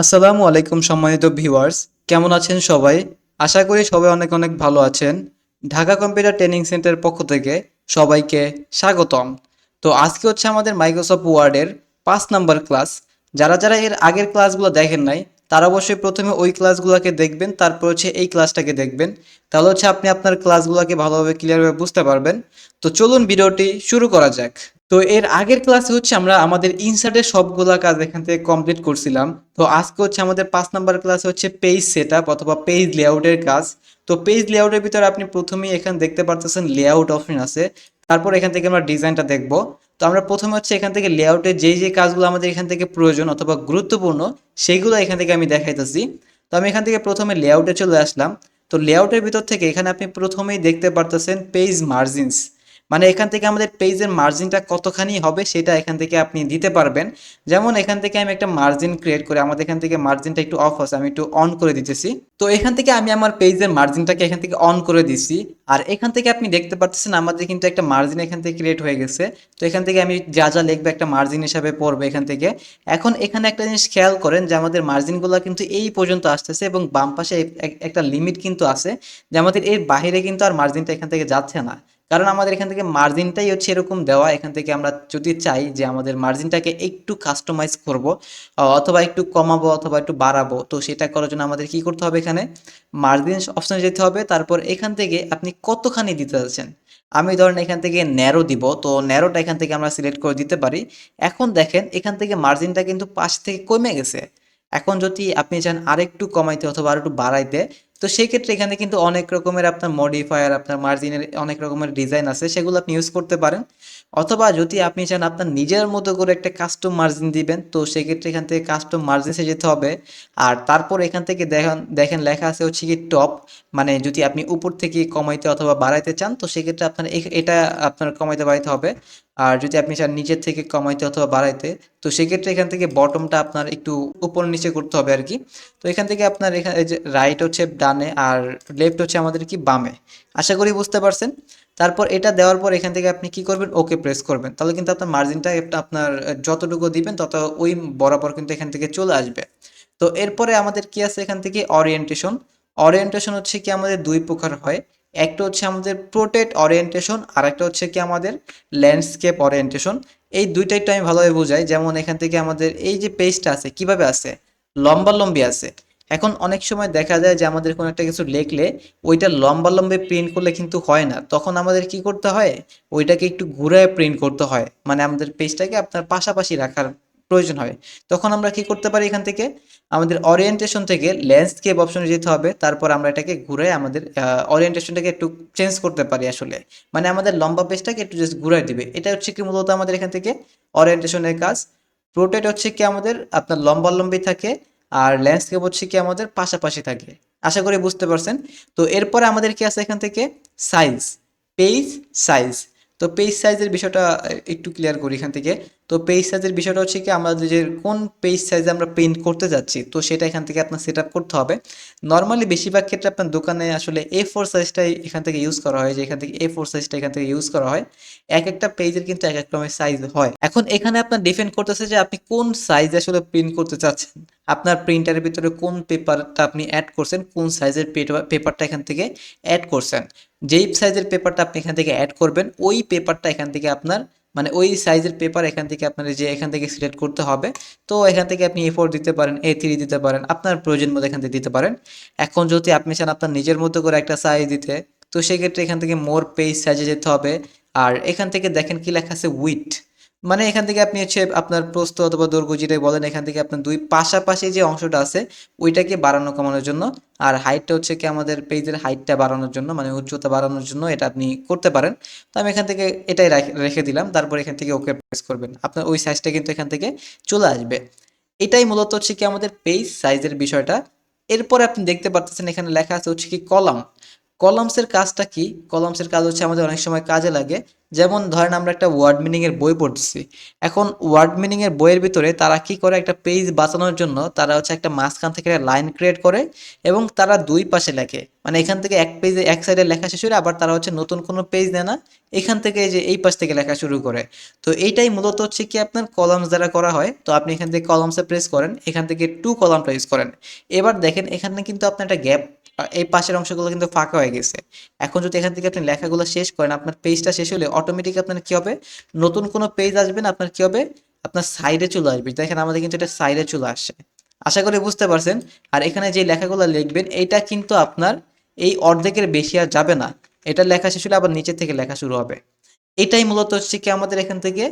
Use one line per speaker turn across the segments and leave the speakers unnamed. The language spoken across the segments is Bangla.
আসসালামু আলাইকুম সম্মানিত ভিউয়ার্স, কেমন আছেন সবাই? আশা করি সবাই অনেক অনেক ভালো আছেন। ঢাকা কম্পিউটার ট্রেনিং সেন্টার পক্ষ থেকে সবাইকে স্বাগতম। তো আজকে হচ্ছে আমাদের মাইক্রোসফট ওয়ার্ডের পাঁচ নাম্বার ক্লাস। যারা যারা এর আগের ক্লাসগুলো দেখেন নাই, তারা অবশ্যই প্রথমে ওই ক্লাসগুলোকে দেখবেন, তারপর হচ্ছে এই ক্লাসটাকে দেখবেন। তাহলে হচ্ছে আপনি আপনার ক্লাসগুলোকে ভালোভাবে ক্লিয়ারভাবে বুঝতে পারবেন। তো চলুন ভিডিওটি শুরু করা যাক। তো এর আগের ক্লাসে হচ্ছে আমরা আমাদের ইনসার্টের সবগুলা কাজ এখান থেকে কমপ্লিট করছিলাম। তো আজকে হচ্ছে আমাদের পাঁচ নাম্বার ক্লাসে হচ্ছে পেজ সেট অথবা পেজ লেআউটের কাজ। তো পেজ লেআউটের ভিতরে আপনি প্রথমেই এখানে দেখতে পারতেছেন লেআউট অপশন আছে। তারপর এখান থেকে আমরা ডিজাইনটা দেখব। তো আমরা প্রথমে হচ্ছে এখান থেকে লেআউটের যেই যে কাজগুলো আমাদের এখান থেকে প্রয়োজন অথবা গুরুত্বপূর্ণ, সেইগুলো এখান থেকে আমি দেখাইতেছি। তো আমি এখান থেকে প্রথমে লেআউটে চলে আসলাম। তো লেআউটের ভিতর থেকে এখানে আপনি প্রথমেই দেখতে পারতেছেন পেজ মার্জিনস মানে এখান থেকে আমাদের পেজের মার্জিনটা কতখানি হবে সেটা এখান থেকে আপনি দিতে পারবেন যেমন এখান থেকে আমি একটা মার্জিন ক্রিয়েট করে আমাদের এখান থেকে মার্জিনটা একটু অফ আছে আমি একটু অন করে দিতেছি তো এখান থেকে আমি আমার পেজের মার্জিনটাকে এখান থেকে অন করে দিছি আর এখান থেকে আপনি দেখতে পাচ্ছেন আমাদের কিন্তু একটা মার্জিন এখান থেকে ক্রিয়েট হয়ে গেছে তো এখান থেকে আমি যা যা লিখব একটা মার্জিন হিসাবে পড়ব এখান থেকে এখন এখানে একটা জিনিস খেয়াল করেন যে আমাদের মার্জিনগুলো কিন্তু এই পর্যন্ত আসতেছে এবং বাম পাশে এক- এক- একটা লিমিট কিন্তু আছে যে আমাদের এর বাইরে কিন্তু আর মার্জিনটা এখান থেকে যাচ্ছে না কারণ আমাদের এখান থেকে মার্জিনটাই হচ্ছে এরকম দেওয়া। এখান থেকে আমরা যদি চাই যে আমাদের মার্জিনটাকে একটু কাস্টমাইজ করব অথবা একটু কমাবো অথবা একটু বাড়াবো, তো সেটা করার জন্য আমাদের কি করতে হবে এখানে? মার্জিন অপশনে যেতে হবে। তারপর এখান থেকে আপনি কতখানি দিতে যাচ্ছেন? আমি ধরেন এখান থেকে ন্যারো দিব, তো ন্যারোটা এখান থেকে আমরা সিলেক্ট করে দিতে পারি। এখন দেখেন এখান থেকে মার্জিনটা কিন্তু পাশ থেকে কমে গেছে। এখন যদি আপনি চান আরেকটু কমাইতে অথবা আরেকটু বাড়াইতে তো সেই ক্ষেত্রে এখানে কিন্তু অনেক রকমের আপনার মডিফায়ার আপনার মার্জিনের অনেক রকমের ডিজাইন আছে, সেগুলো আপনি ইউজ করতে পারেন। অথবা যদি আপনি চান আপনার নিজের মতো করে একটা কাস্টম মার্জিন দিবেন, তো সেক্ষেত্রে এখান থেকে কাস্টম মার্জিনসে যেতে হবে। আর তারপর এখান থেকে দেখেন দেখেন লেখা আছে হচ্ছে কি টপ মানে যদি আপনি উপর থেকে কমাইতে অথবা বাড়াইতে চান, তো সেক্ষেত্রে আপনার এটা আপনার কমাইতে বাড়াইতে হবে। আর যদি আপনি চান নিচের থেকে কমাইতে অথবা বাড়াইতে, তো সেক্ষেত্রে এখান থেকে বটমটা আপনার একটু উপর নিচে করতে হবে আর কি তো এখান থেকে আপনার এখানে যে রাইট হচ্ছে ডানে আর লেফট হচ্ছে আমাদের কি বামে। আশা করি বুঝতে পারছেন। তারপর এটা দেওয়ার পর এখান থেকে আপনি কি করবেন? ওকে প্রেস করবেন। তাহলে কিন্তু আপনার মার্জিনটা আপনার যতটুকু দিবেন তত ওই বরাবর কিন্তু এখান থেকে চলে আসবে। তো এরপরে আমাদের কি আছে এখান থেকে? অরিয়েন্টেশন অরিয়েন্টেশন হচ্ছে কি আমাদের দুই প্রকার হয়। একটা হচ্ছে আমাদের প্রোটেক্ট অরিয়েন্টেশন আর একটা হচ্ছে কি আমাদের ল্যান্ডস্কেপ অরিয়েন্টেশন এই দুইটা একটু আমি ভালোভাবে বুঝাই। যেমন এখান থেকে আমাদের এই যে পেজটা আছে, কীভাবে আছে? লম্বা লম্বি আছে। এখন অনেক সময় দেখা যায় যে আমাদের কোনো একটা কিছু লিখলে ওইটা লম্বা লম্বে প্রিন্ট করলে কিন্তু হয় না। তখন আমাদের কি করতে হয়? ওইটাকে একটু ঘুরায় প্রিন্ট করতে হয়। মানে আমাদের পেজটাকে আপনার পাশাপাশি রাখার প্রয়োজন হবে। তখন আমরা কি করতে পারি এখান থেকে? আমাদের অরিয়েন্টেশন থেকে ল্যান্ডস্কেপ অপশনে যেতে হবে। তারপর আমরা এটাকে ঘুরে আমাদের অরিয়েন্টেশনটাকে একটু চেঞ্জ করতে পারি আসলে। মানে আমাদের লম্বা পেজটাকে একটু জাস্ট ঘুরাই দিবে। এটা হচ্ছে কি মূলত আমাদের এখান থেকে অরিয়েন্টেশনের কাজ। প্রোটেট হচ্ছে কি আমাদের আপনার লম্বা লম্বি থাকে আর ল্যান্ডস্কেপ হচ্ছে কি আমাদের পাশাপাশি থাকে। আশা করি বুঝতে পারছেন? তো এরপরে আমাদের কি আছে এখান থেকে? সাইজ পেজ সাইজ তো পেজ সাইজের বিষয়টা একটু ক্লিয়ার করি এখান থেকে। তো পেজ সাইজের বিষয়টা হচ্ছে কি, আমরা যে কোন পেজ সাইজে আমরা প্রিন্ট করতে যাচ্ছি, তো সেটা এখান থেকে আপনার সেট করতে হবে। নর্মালি বেশিরভাগ ক্ষেত্রে আপনার দোকানে আসলে এ ফোর সাইজটাই এখান থেকে ইউজ করা হয়, যে এখান থেকে এ ফোর সাইজটা এখান থেকে ইউজ করা হয়। এক একটা পেজের কিন্তু এক এক রকমের সাইজ হয়। এখন এখানে আপনার ডিপেন্ড করতেছে যে আপনি কোন সাইজ আসলে প্রিন্ট করতে চাচ্ছেন। আপনার প্রিন্টারের ভিতরে কোন পেপারটা আপনি অ্যাড করছেন, কোন সাইজের পেপারটা এখান থেকে অ্যাড করছেন। যেই সাইজের পেপারটা আপনি এখান থেকে অ্যাড করবেন, ওই পেপারটা এখান থেকে আপনার মানে ওই সাইজের পেপার এখান থেকে আপনার যে এখান থেকে সিলেক্ট করতে হবে। তো এখান থেকে আপনি এ ফোর দিতে পারেন এ থ্রি দিতে পারেন, আপনার প্রয়োজন মতো এখান থেকে দিতে পারেন। এখন যদি আপনি চান আপনার নিজের মতো করে একটা সাইজ দিতে, তো সেক্ষেত্রে এখান থেকে মোর পেজ সাইজে যেতে হবে। আর এখান থেকে দেখেন কি লেখা আছে উইথ মানে এখান থেকে আপনি হচ্ছে আপনার প্রস্থ অথবা দৈর্ঘ্য যেটাই বলেন, এখান থেকে আপনার দুই পাশাপাশি যে অংশটা আছে, ওইটাকে বাড়ানো কমানোর জন্য। আর হাইটটা হচ্ছে কি আমাদের পেজের হাইটটা বাড়ানোর জন্য মানে উচ্চতা বাড়ানোর জন্য এটা আপনি করতে পারেন। তো আমি এখান থেকে এটাই রাখ- রেখে দিলাম, তারপর এখান থেকে ওকে প্রেস করবেন। আপনার ওই সাইজটা কিন্তু এখান থেকে চলে আসবে। এটাই মূলত হচ্ছে কি আমাদের পেজ সাইজের বিষয়টা। এরপরে আপনি দেখতে পারতেছেন এখানে লেখা আছে হচ্ছে কি কলাম কলামসের কাজটা কি? কলামসের কাজ হচ্ছে আমাদের অনেক সময় কাজে লাগে। যেমন ধরেন আমরা একটা ওয়ার্ড মিনিংয়ের বই পড়ছি এখন ওয়ার্ড মিনিংয়ের বইয়ের ভিতরে তারা কি করে একটা পেজ বাঁচানোর জন্য তারা হচ্ছে একটা মাঝখান থেকে একটা লাইন ক্রিয়েট করে এবং তারা দুই পাশে লেখে। মানে এখান থেকে এক পেজে এক সাইডে লেখা শেষ হলে আবার তারা হচ্ছে নতুন কোনো পেজ দেয় না, এখান থেকে যে এই পাশ থেকে লেখা শুরু করে। তো এইটাই মূলত হচ্ছে কি আপনার কলামস দ্বারা করা হয়। তো আপনি এখান থেকে কলামসে প্রেস করেন, এখান থেকে টু কলাম প্রেস করেন। এবার দেখেন এখানে কিন্তু আপনার একটা গ্যাপ এই পাশের অংশগুলো কিন্তু ফাঁকা হয়ে গেছে। এখন যদি এখান থেকে আপনি লেখাগুলো শেষ করেন, আপনার পেজটা শেষ হলে অটোমেটিক আপনার কি হবে? নতুন কোনো পেজ আসবে না, আপনার কি হবে? আপনার সাইডে চলে আসবে। দেখেন আমাদের কিন্তু এটা সাইডে চলে আসছে। আশা করি বুঝতে পারছেন। আর এখানে যে লেখাগুলো লিখবেন, এটা কিন্তু আপনার এই অর্ধেকের বেশি আর যাবে না। এটা লেখা শেষ হলে আবার নিচে থেকে লেখা শুরু হবে। এটাই মূলত হচ্ছে কি আমাদের এখান থেকে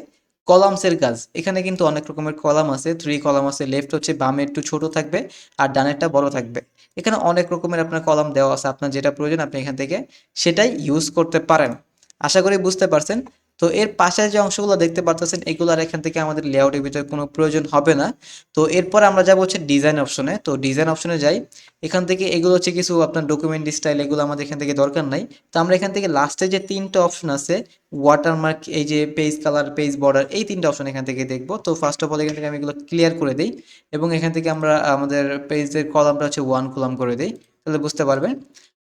কলামসের কাজ এখানে কিন্তু অনেক রকমের কলাম আছে। থ্রি কলাম আছে। লেফট হচ্ছে বামে একটু ছোট থাকবে আর ডানেরটা বড় থাকবে। এখানে অনেক রকমের আপনার কলাম দেওয়া আছে। আপনার যেটা প্রয়োজন আপনি এখান থেকে সেটাই ইউজ করতে পারেন। আশা করি বুঝতে পারছেন। তো এর পাশে যে অংশগুলো দেখতে পারতেছেন এগুলো আর এখান থেকে আমাদের লেআউটের ভিতরে কোনো প্রয়োজন হবে না। তো এরপর আমরা যাব হচ্ছে ডিজাইন অপশনে। তো ডিজাইন অপশনে যাই। এখান থেকে এগুলো হচ্ছে কিছু আপনার ডকুমেন্ট স্টাইল এগুলো আমাদের এখান থেকে দরকার নাই। তো আমরা এখান থেকে লাস্টে যে তিনটা অপশন আছে ওয়াটারমার্ক এই যে পেজ কালার পেজ বর্ডার এই তিনটা অপশন এখান থেকে দেখব। তো ফার্স্ট অফ অল এখান থেকে আমি এগুলো ক্লিয়ার করে দিই এবং এখান থেকে আমরা আমাদের পেজের কলামটা হচ্ছে ওয়ান কলাম করে দিই। তাহলে বুঝতে পারবেন।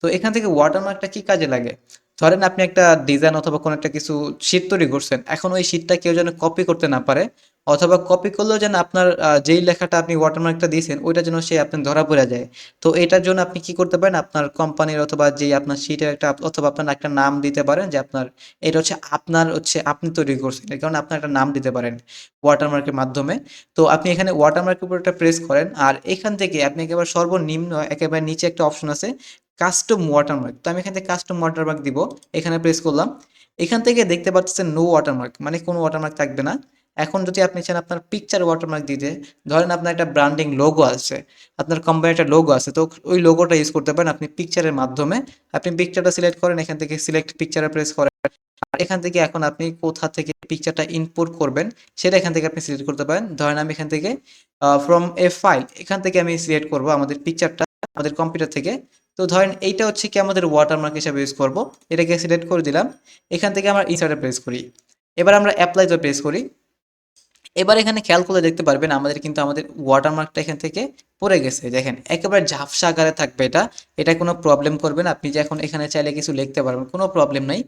তো এখান থেকে ওয়াটারমার্কটা কি কাজে লাগে? ধরেন আপনি একটা ডিজাইন অথবা কোনো একটা কিছু শীট তৈরি করছেন, এখন ওই শীটটা কেউ যেন কপি করতে না পারে অথবা কপি করলেও যেন আপনার যেই লেখাটা আপনি ওয়াটারমার্কটা দিয়েছেন, ওইটা যেন সে আপনি ধরা পড়ে যায়। তো এটার জন্য আপনি কি করতে পারেন, আপনার কোম্পানির অথবা যেই আপনার শীটের একটা, অথবা আপনার একটা নাম দিতে পারেন যে আপনার, এটা হচ্ছে আপনার হচ্ছে আপনি তৈরি করছেন, এর কারণে আপনার একটা নাম দিতে পারেন ওয়াটারমার্কের মাধ্যমে। তো আপনি এখানে ওয়াটারমার্কের উপর একটা প্রেস করেন, আর এখান থেকে আপনি একেবারে সর্বনিম্ন, একেবারে নিচে একটা অপশন আছে কাস্টম ওয়াটারমার্ক তো আমি এখান থেকে কাস্টম ওয়াটারমার্ক দিব। এখানে প্রেস করলাম। এখান থেকে দেখতে পাচ্ছেন নো ওয়াটারমার্ক মানে কোনো ওয়াটারমার্ক থাকবে না। এখন যদি আপনি চান আপনার পিকচার ওয়াটারমার্ক দিতে, ধরেন আপনার একটা ব্র্যান্ডিং লোগো আছে, আপনার কোম্পানির একটা লোগো আছে, তো ওই লোগোটা ইউজ করতে পারেন আপনি পিকচারের মাধ্যমে। আপনি পিকচারটা সিলেক্ট করেন, এখান থেকে সিলেক্ট পিকচারে প্রেস করেন। আর এখান থেকে এখন আপনি কোথা থেকে পিকচারটা ইনপুট করবেন, সেটা এখান থেকে আপনি সিলেক্ট করতে পারেন। ধরেন আমি এখান থেকে ফ্রম এ ফাইল এখান থেকে আমি সিলেক্ট করব আমাদের পিকচারটা আমাদের কম্পিউটার থেকে। তো ধরেন এইটা হচ্ছে কি আমাদের ওয়াটারমার্ক হিসাবে ইউজ করব। এটাকে সিলেক্ট করে দিলাম। এখান থেকে আমরা ইনসার্টে প্রেস করি। এবার আমরা অ্যাপ্লাইতে প্রেস করি। এবার এখানে খেয়াল করলে দেখতে পারবেন আমাদের কিন্তু আমাদের ওয়াটারমার্কটা এখান থেকে পড়ে গেছে। দেখেন, একেবারে ঝাপসা আকারে থাকবে এটা। এটা কোনো প্রবলেম করবে না। আপনি যে এখন এখানে চাইলে কিছু লিখতে পারবেন, কোনো প্রবলেম নাই।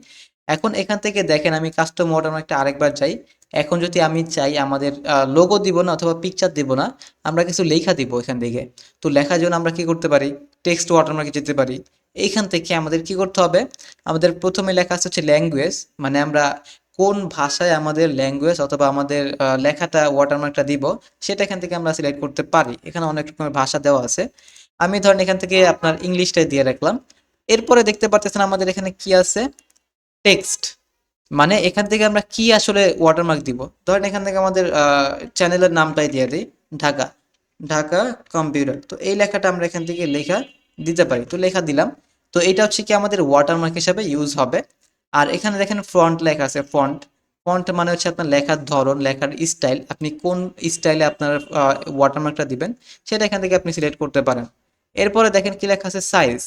এখন এখান থেকে দেখেন, আমি কাস্টম ওয়াটারমার্কটা আরেকবার চাই। এখন যদি আমি চাই আমাদের লোগো দিব না অথবা পিকচার দিব না, আমরা কিছু লেখা দিব এখান থেকে তো লেখার জন্য আমরা কি করতে পারি? টেক্সট ওয়াটারমার্কে যেতে পারি। এইখান থেকে আমাদের কি করতে হবে? আমাদের প্রথমে লেখা আছে হচ্ছে ল্যাঙ্গুয়েজ মানে আমরা কোন ভাষায় আমাদের ল্যাঙ্গুয়েজ অথবা আমাদের লেখাটা ওয়াটারমার্কটা দিব, সেটা এখান থেকে আমরা সিলেক্ট করতে পারি। এখানে অনেক রকমের ভাষা দেওয়া আছে। আমি ধরেন এখান থেকে আপনার ইংলিশটাই দিয়ে রাখলাম। এরপরে দেখতে পারতেছেন আমাদের এখানে কি আছে? টেক্সট মানে এখান থেকে আমরা কি আসলে ওয়াটারমার্ক দিব? ধরেন এখান থেকে আমাদের চ্যানেলের নামটাই দিয়ে দিই, ঢাকা। ঢাকা কম্পিউটার তো এই লেখাটা আমরা এখান থেকে লেখা দিতে পারি। তো লেখা দিলাম। তো এটা হচ্ছে কি আমাদের ওয়াটারমার্ক হিসাবে ইউজ হবে। আর এখানে দেখেন ফ্রন্ট লেখা আছে ফন্ট ফন্ট মানে হচ্ছে আপনার লেখার ধরন, লেখার স্টাইল আপনি কোন স্টাইলে আপনার ওয়াটারমার্কটা দিবেন, সেটা এখান থেকে আপনি সিলেক্ট করতে পারেন। এরপরে দেখেন কি লেখা আছে সাইজ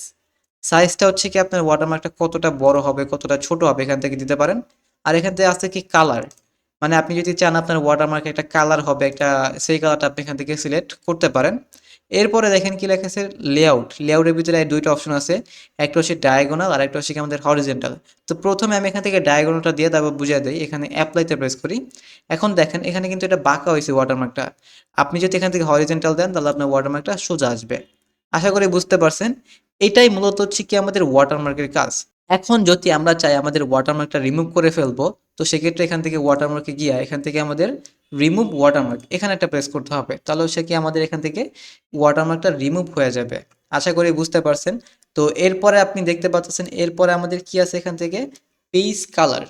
সাইজটা হচ্ছে কি আপনার ওয়াটারমার্কটা কতটা বড় হবে, কতটা ছোট হবে, এখান থেকে দিতে পারেন। আর এখান থেকে আছে কি কালার মানে আপনি যদি চান আপনার ওয়াটারমার্কে একটা কালার হবে, একটা সেই কালারটা আপনি এখান থেকে সিলেক্ট করতে পারেন। এরপরে দেখেন কি লেখা আছে লেআউট লেআউটের ভিতরে দুইটা অপশন আছে। একটা হচ্ছে ডায়াগোনাল আর একটা হচ্ছে কি আমাদের হরিজেন্টাল তো প্রথমে আমি এখান থেকে ডায়াগোনালটা দিয়ে তারপর বুঝিয়ে দিই। এখানে অ্যাপ্লাইতে প্রেস করি। এখন দেখেন, এখানে কিন্তু এটা বাঁকা হয়েছে ওয়াটারমার্কটা আপনি যদি এখান থেকে হরিজেন্টাল দেন, তাহলে আপনার ওয়াটারমার্কটা সোজা আসবে। আশা করি বুঝতে পারছেন। এটাই মূলত হচ্ছে কি আমাদের ওয়াটারমার্কের কাজ। এখন যদি আমরা চাই আমাদের ওয়াটারমার্কটা রিমুভ করে ফেলব তো সেক্ষেত্রে এখান থেকে ওয়াটারমার্কে গিয়ে এখান থেকে আমাদের রিমুভ ওয়াটারমার্ক এখানে একটা প্রেস করতে হবে। তাহলে সে কি আমাদের এখান থেকে ওয়াটারমার্কটা রিমুভ হয়ে যাবে। আশা করি বুঝতে পারছেন। তো এরপরে আপনি দেখতে পাচ্ছেন, এরপরে আমাদের কি আছে এখান থেকে? পেজ কালার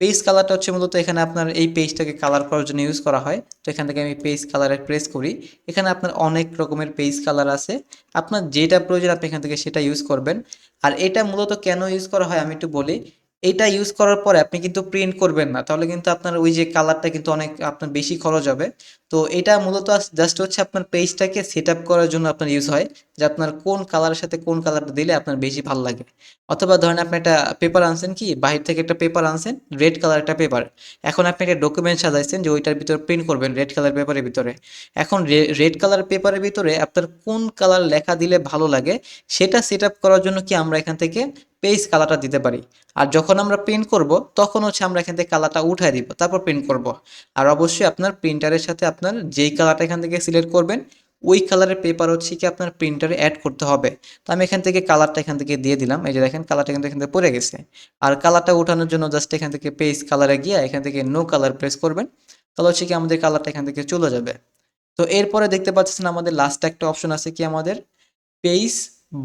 পেজ কালারটা হচ্ছে মূলত এখানে আপনার এই পেজটাকে কালার করার জন্য ইউজ করা হয়। তো এখান থেকে আমি পেজ কালারে প্রেস করি। এখানে আপনার অনেক রকমের পেজ কালার আছে। আপনার যেটা প্রয়োজন আপনি এখান থেকে সেটা ইউজ করবেন। আর এটা মূলত কেন ইউজ করা হয় আমি একটু বলি। এটা ইউজ করার পরে আপনি কিন্তু প্রিন্ট করবেন না। তাহলে কিন্তু আপনার ওই যে কালারটা কিন্তু অনেক, আপনার বেশি খরচ হবে। তো এটা মূলত জাস্ট হচ্ছে আপনার পেজটাকে সেট আপ করার জন্য আপনার ইউজ হয়, যে আপনার কোন কালারের সাথে কোন কালারটা দিলে আপনার বেশি ভালো লাগে। অথবা ধরেন আপনি একটা পেপার আনছেন কি, বাহির থেকে একটা পেপার আনছেন রেড কালার একটা পেপার এখন আপনি একটা ডকুমেন্ট সাজাইছেন যে ওইটার ভিতরে প্রিন্ট করবেন রেড কালার পেপারের ভিতরে। এখন রেড কালার পেপারের ভিতরে আপনার কোন কালার লেখা দিলে ভালো লাগে, সেটা সেট আপ করার জন্য কি আমরা এখান থেকে পেজ কালারটা দিতে পারি। আর যখন আমরা প্রিন্ট করব, তখন হচ্ছে আমরা এখান থেকে কালারটা উঠাই দিব, তারপর প্রিন্ট করব। আর অবশ্যই আপনার প্রিন্টারের সাথে যেই কালারটা এখান থেকে সিলেক্ট করবেন, ওই কালারের পেপার হচ্ছে কি আপনার প্রিন্টারে অ্যাড করতে হবে। তো আমি এখান থেকে কালারটা এখান থেকে দিয়ে দিলাম, এই যে দেখেন কালারটা কিন্তু এখান থেকে পড়ে গেছে। আর কালারটা ওঠানোর জন্য জাস্ট এখান থেকে পেজ কালারে গিয়ে এখান থেকে নো কালার প্রেস করবেন, তাহলে হচ্ছে কি আমাদের কালারটা এখান থেকে চলে যাবে। তো এরপরে দেখতে পাচ্ছেন আমাদের লাস্ট একটা অপশন আছে কি আমাদের? পেজ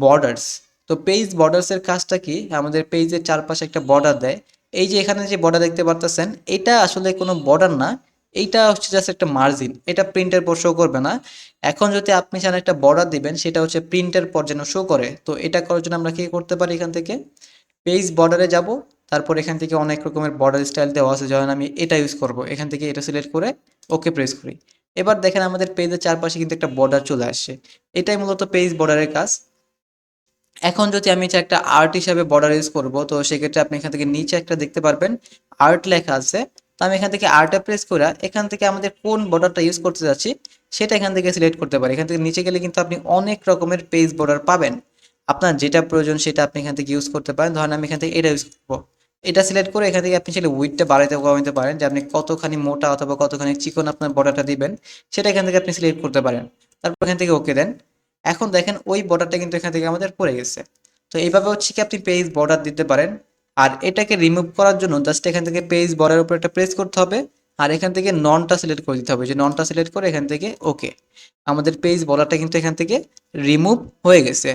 বর্ডার্স তো পেজ বর্ডার্সের কাজটা কি? আমাদের পেজের চারপাশে একটা বর্ডার দেয়। এই যে এখানে যে বর্ডার দেখতে পারতেছেন, এটা আসলে কোনো বর্ডার না। এইটা হচ্ছে জাস্ট একটা মার্জিন এটা প্রিন্টের পর শো করবে না। এখন যদি আপনি চান একটা বর্ডার দিবেন, সেটা হচ্ছে প্রিন্টের পর যেন শো করে। তো এটা করার জন্য আমরা কি করতে পারি এখান থেকে? পেজ বর্ডারে যাব, তারপর এখান থেকে অনেক রকমের বর্ডার স্টাইল দেওয়া আছে যখন আমি এটা ইউজ করব। এখান থেকে এটা সিলেক্ট করে ওকে প্রেস করি। এবার দেখেন আমাদের পেজের চারপাশে কিন্তু একটা বর্ডার চলে আসছে। এটাই মূলত পেজ বর্ডারের কাজ। এখন যদি আমি চাই একটা আর্ট হিসাবে বর্ডার ইউজ করব, তো সেক্ষেত্রে আপনি এখান থেকে নিচে একটা দেখতে পারবেন। আর্ট লেখা আছে। তো আমি এখান থেকে আর্টে প্রেস করে এখান থেকে আমাদের কোন বর্ডারটা ইউজ করতে যাচ্ছি সেটা এখান থেকে সিলেক্ট করতে পারি এখান থেকে নিচে গেলে কিন্তু আপনি অনেক রকমের পেজ বর্ডার পাবেন আপনার যেটা প্রয়োজন সেটা আপনি এখান থেকে ইউজ করতে পারেন ধরেন আমি এখান থেকে এটা ইউজ করব এটা সিলেক্ট করে এখান থেকে আপনি সেটা উইথটা বাড়াইতে কমাইতে পারেন যে আপনি কতখানি মোটা অথবা কতখানি চিকন আপনার বর্ডারটা দিবেন সেটা এখান থেকে আপনি সিলেক্ট করতে পারেন তারপর এখান থেকে ওকে দেন এখন দেখেন ওই বর্ডারটা কিন্তু এখান থেকে আমাদের পড়ে গেছে তো এইভাবে হচ্ছে কি আপনি পেজ বর্ডার দিতে পারেন আর এটাকে রিমুভ করার জন্য জাস্ট এখান থেকে পেজ বর্ডারের উপর একটা প্রেস করতে হবে আর এখান থেকে ননটা সিলেক্ট করে দিতে হবে। যে ননটা সিলেক্ট করে এখান থেকে ওকে আমাদের পেজ বর্ডারটা কিন্তু এখান থেকে রিমুভ হয়ে গেছে।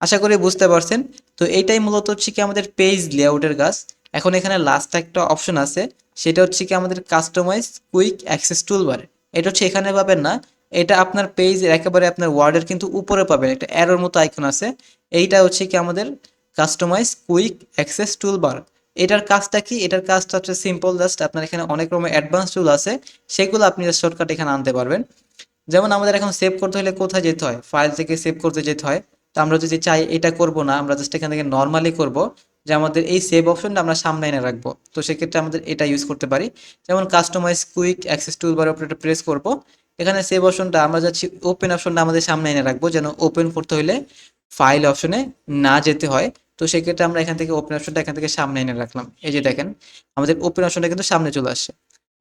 আশা করি বুঝতে পারছেন। তো এইটাই মূলত হচ্ছে কি আমাদের পেজ লেআউটের কাজ। এখন এখানে লাস্ট একটা অপশন আছে। সেটা হচ্ছে কি আমাদের কাস্টমাইজ কুইক অ্যাক্সেস টুলবার এটা হচ্ছে এখানে পাবেন না। এটা আপনার পেজ একেবারে আপনার ওয়ার্ডের কিন্তু উপরে পাবেন। একটা অ্যারোর মতো আইকন আছে। এইটা হচ্ছে কি আমাদের কাস্টমাইজ কুইক অ্যাক্সেস টুলবার এটার কাজটা কি? এটার কাজটা হচ্ছে সিম্পল জাস্ট আপনার এখানে অনেক রকমের অ্যাডভান্স টুল আছে। সেগুলো আপনি শর্টকাট এখানে আনতে পারবেন। যেমন আমাদের এখন সেভ করতে হলে কোথায় যেতে হয়? ফাইল থেকে সেভ করতে যেতে হয়। তো আমরা যদি চাই এটা করব না, আমরা জাস্ট এখান থেকে নর্মালি করব যে আমাদের এই সেভ অপশনটা আমরা সামনে এনে রাখব। তো সেক্ষেত্রে আমাদের এটা ইউজ করতে পারি। যেমন কাস্টমাইজ কুইক অ্যাক্সেস টুলবারের উপরে একটা প্রেস করব। এখানে সেভ অপশনটা আমরা যাচ্ছি ওপেন অপশনটা আমাদের সামনে এনে রাখব, যেন ওপেন করতে হলে ফাইল অপশনে না যেতে হয়। তো সেক্ষেত্রে আমরা এখান থেকে ওপেন অপশনটা এখান থেকে সামনে এনে রাখলাম। এই যে দেখেন, আমাদের ওপেন অপশনটা কিন্তু সামনে চলে আসছে।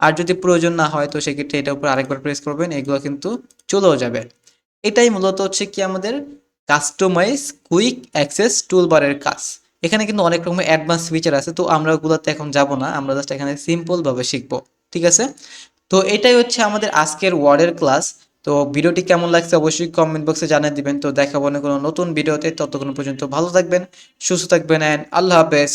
আর যদি প্রয়োজন না হয়, তো সেক্ষেত্রে এটার উপর আরেকবার প্রেস করবেন, এগুলো কিন্তু চলেও যাবে। এটাই মূলত হচ্ছে কি আমাদের কাস্টমাইজ কুইক অ্যাক্সেস টুলবারের কাজ। এখানে কিন্তু অনেক রকমের অ্যাডভান্স ফিচার আছে, তো আমরা ওগুলোতে এখন যাব না, আমরা জাস্ট এখানে সিম্পলভাবে শিখব, ঠিক আছে? তো এটাই হচ্ছে আমাদের আজকের ওয়ার্ডের ক্লাস তো ভিডিওটি কেমন লাগছে অবশ্যই কমেন্ট বক্সে জানিয়ে দিবেন। তো দেখাবো না কোনো নতুন ভিডিওতে। ততক্ষণ পর্যন্ত ভালো থাকবেন, সুস্থ থাকবেন অ্যান্ড আল্লাহ হাফেজ।